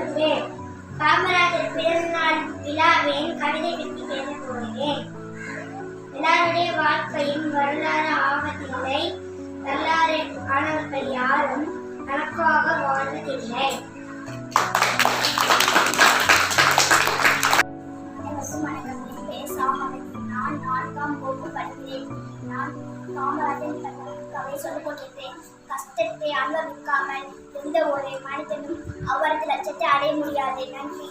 காமராஜர் பிறந்தநாள் விழாவின் கவிதை பற்றி பேச போகிறேன் எல்லாருடைய வாழ்க்கையும் வரலாறு ஆவதில்லை. வரலாறு ஆனவர்கள் யாரும் கணக்காக வாழ்வதில்லை. கதை சொல்லிக் கொண்டிருக்கிறேன் கஷ்டத்தை அனுபவிக்காமல் எந்த ஒரு மனிதனும் அவரது லட்சத்தை அடைய முடியாது. நன்றி.